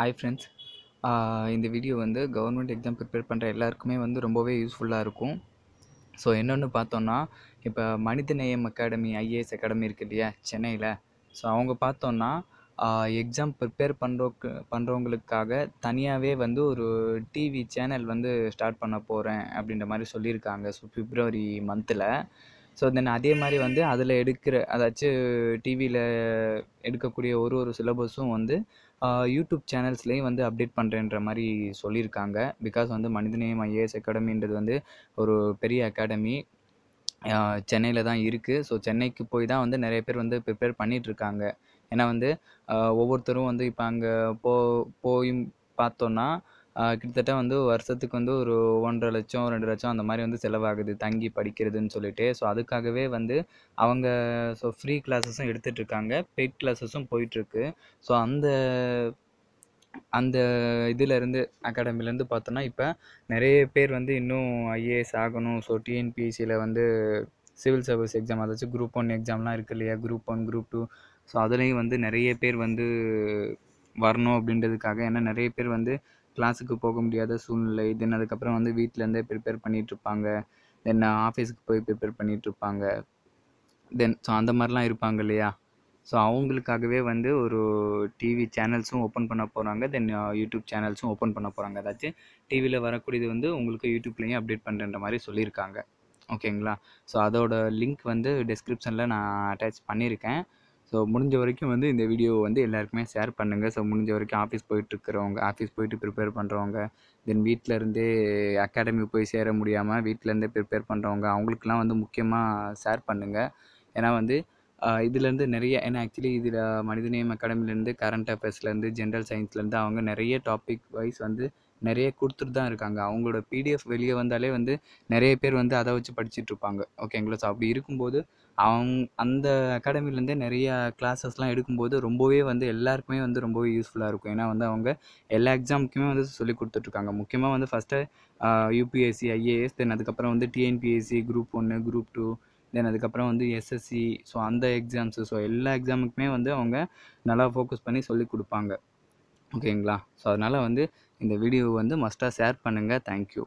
Hi friends இந்த video வந்து government exam prepare பண்ணுற எல்லாருக்குமே வந்து ரொம்பவே யூஸ்ஃபுல்லாக இருக்கும். ஸோ என்னென்னு பார்த்தோன்னா இப்போ மனிதநேயம் அகாடமி ஐஏஎஸ் அகாடமி இருக்கு இல்லையா சென்னையில். ஸோ அவங்க பார்த்தோன்னா எக்ஸாம் ப்ரிப்பேர் பண்ணுறோக்கு பண்ணுறவங்களுக்காக தனியாகவே வந்து ஒரு டிவி சேனல் வந்து ஸ்டார்ட் பண்ண போகிறேன் அப்படின்ற மாதிரி சொல்லியிருக்காங்க. ஸோ பிப்ரவரி மந்தில் ஸோ தென் அதே மாதிரி வந்து அதில் எடுக்கிற அதாச்சும் டிவியில் எடுக்கக்கூடிய ஒரு ஒரு சிலபஸும் வந்து யூடியூப் சேனல்ஸ்லேயும் வந்து அப்டேட் பண்ணுறேன்ற மாதிரி சொல்லியிருக்காங்க. பிகாஸ் வந்து மனிதநேயம் ஐஏஎஸ் அகாடமின்றது வந்து ஒரு பெரிய அகாடமி சென்னையில் தான் இருக்குது ஸோ சென்னைக்கு போய் தான் வந்து நிறைய பேர் வந்து ப்ரிப்பேர் பண்ணிகிட்ருக்காங்க ஏன்னா வந்து ஒவ்வொருத்தரும் வந்து இப்போ அங்கே போ போய் பார்த்தோன்னா கிட்டத்தட்ட வந்து வருஷத்துக்கு வந்து ஒரு ஒன்றரை லட்சம் ரெண்டு லட்சம் அந்த மாதிரி வந்து செலவாகுது தங்கி படிக்கிறதுன்னு சொல்லிட்டு. ஸோ அதுக்காகவே வந்து அவங்க ஸோ ஃப்ரீ கிளாஸஸும் எடுத்துகிட்ருக்காங்க பெய்ட் கிளாஸஸும் போயிட்டுருக்கு. ஸோ அந்த அந்த இதுலேருந்து அகாடமிலேருந்து பார்த்தோன்னா இப்போ நிறைய பேர் வந்து இன்னும் ஐஏஎஸ் ஆகணும். ஸோ டிஎன்பிஎஸ்சியில் வந்து சிவில் சர்வீஸ் எக்ஸாம் அதாச்சும் குரூப் ஒன் எக்ஸாம்லாம் இருக்குது இல்லையா? Group one group two so அதுலேயும் வந்து நிறைய பேர் வந்து வரணும் அப்படின்றதுக்காக ஏன்னா நிறைய பேர் வந்து கிளாஸுக்கு போக முடியாத சூழ்நிலை. தென் அதுக்கப்புறம் வந்து வீட்டிலேருந்தே ப்ரிப்பேர் பண்ணிகிட்ருப்பாங்க தென் ஆஃபீஸுக்கு போய் ப்ரிப்பேர் பண்ணிகிட்ருப்பாங்க தென் ஸோ அந்த மாதிரிலாம் இருப்பாங்க இல்லையா? ஸோ அவங்களுக்காகவே வந்து ஒரு டிவி சேனல்ஸும் ஓப்பன் பண்ண போகிறாங்க தென் யூடியூப் சேனல்ஸும் ஓப்பன் பண்ண போகிறாங்க ஏதாச்சும் டிவியில் வரக்கூடியது வந்து உங்களுக்கு யூடியூப்லேயும் அப்டேட் பண்ணுற மாதிரி சொல்லியிருக்காங்க. ஓகேங்களா ஸோ அதோட லிங்க் வந்து டிஸ்கிரிப்ஷனில் நான் அட்டாச் பண்ணியிருக்கேன். ஸோ முடிஞ்ச வரைக்கும் வந்து இந்த வீடியோ வந்து எல்லாருக்குமே ஷேர் பண்ணுங்கள் ஸோ முடிஞ்ச வரைக்கும் ஆஃபீஸ் போயிட்டுருக்கிறவங்க ஆஃபீஸ் போயிட்டு ப்ரிப்பேர் பண்ணுறவங்க தென் வீட்டிலருந்தே அகாடமி போய் சேர முடியாமல் வீட்டிலேருந்தே ப்ரிப்பேர் பண்ணுறவங்க அவங்களுக்குலாம் வந்து முக்கியமாக ஷேர் பண்ணுங்கள் ஏன்னா வந்து இதுலேருந்து நிறைய ஏன்னா ஆக்சுவலி இதில் மனிதநேயம் அகாடமிலேருந்து கரண்ட் அஃபேர்ஸ்லேருந்து ஜென்ரல் சயின்ஸ்லேருந்து அவங்க நிறைய டாபிக் வைஸ் வந்து நிறைய கொடுத்துட்டு தான் இருக்காங்க. அவங்களோட பிடிஎஃப் வெளியே வந்தாலே வந்து நிறைய பேர் வந்து அதை வச்சு படிச்சுட்டு இருப்பாங்க. ஓகேங்களா ஸோ அப்படி இருக்கும்போது அவங்க அந்த அகாடமிலேருந்தே நிறையா கிளாஸஸ்லாம் எடுக்கும்போது ரொம்பவே வந்து எல்லாருக்குமே வந்து ரொம்பவே யூஸ்ஃபுல்லாக இருக்கும். ஏன்னா வந்து அவங்க எல்லா எக்ஸாமுக்குமே வந்து சொல்லி கொடுத்துட்ருக்காங்க முக்கியமாக வந்து ஃபஸ்ட்டு யூபிஎஸ்சி ஐஏஎஸ் தென் அதுக்கப்புறம் வந்து டிஎன்பிஎஸ்சி குரூப் ஒன்று குரூப் டூ தென் அதுக்கப்புறம் வந்து எஸ்எஸ்சி ஸோ அந்த எக்ஸாம்ஸு ஸோ எல்லா எக்ஸாமுக்குமே வந்து அவங்க நல்லா ஃபோக்கஸ் பண்ணி சொல்லி கொடுப்பாங்க. ஓகேங்களா? ஸோ அதனால் வந்து இந்த வீடியோ வந்து மஸ்ட்டாக ஷேர் பண்ணுங்கள் தேங்க்யூ